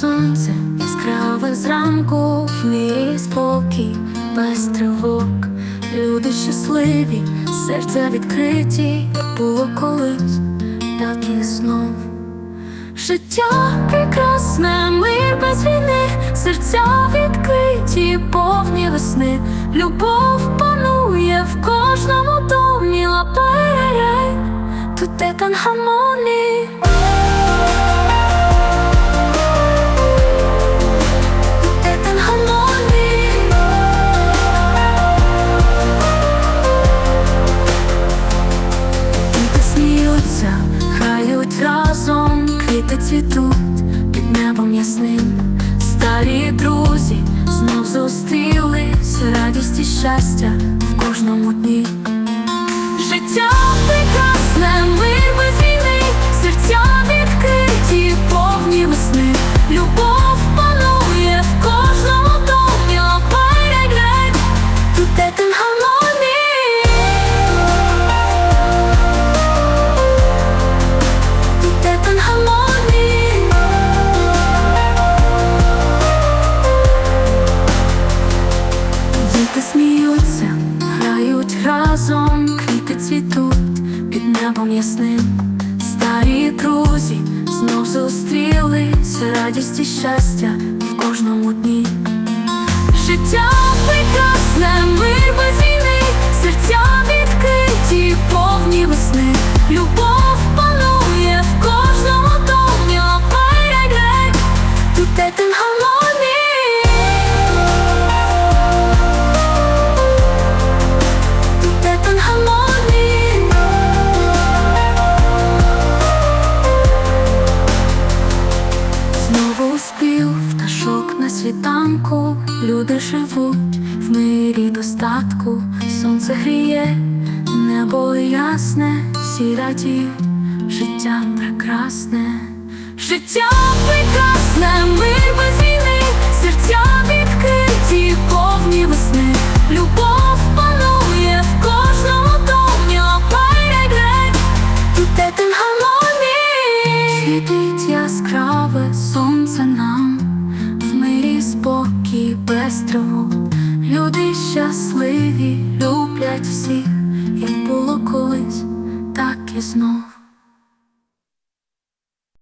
сонце, яскраве зранку, в мірі спокій, без тривог. Люди щасливі, серця відкриті, як було колись, так і знов. Життя прекрасне, мир без війни, серця відкриті, повні весни, любов панує в кожному домі, лаперей, тут де гармонії. Старі друзі знов зустрілись, радість і щастя в кожному дні. Разом, квіти цвітуть під небом ясним. Старі друзі знов зустрілись, радість і щастя в кожному дні. Життя прекрасне, мир без війни, серця відкриті, повні весни. Любов панує в кожному домі, лапай світанку, люди живуть в мирі достатку, сонце гріє, небо ясне, всі радіють, життя прекрасне, життя прекрасне, мир без війни, серця відкриті, повні весни, любов панує в кожному домі, лапай тут тим гармонії Світить яскраве сонце нам, спокій без тривог. Люди щасливі, люблять всіх, як було колись, так і знов.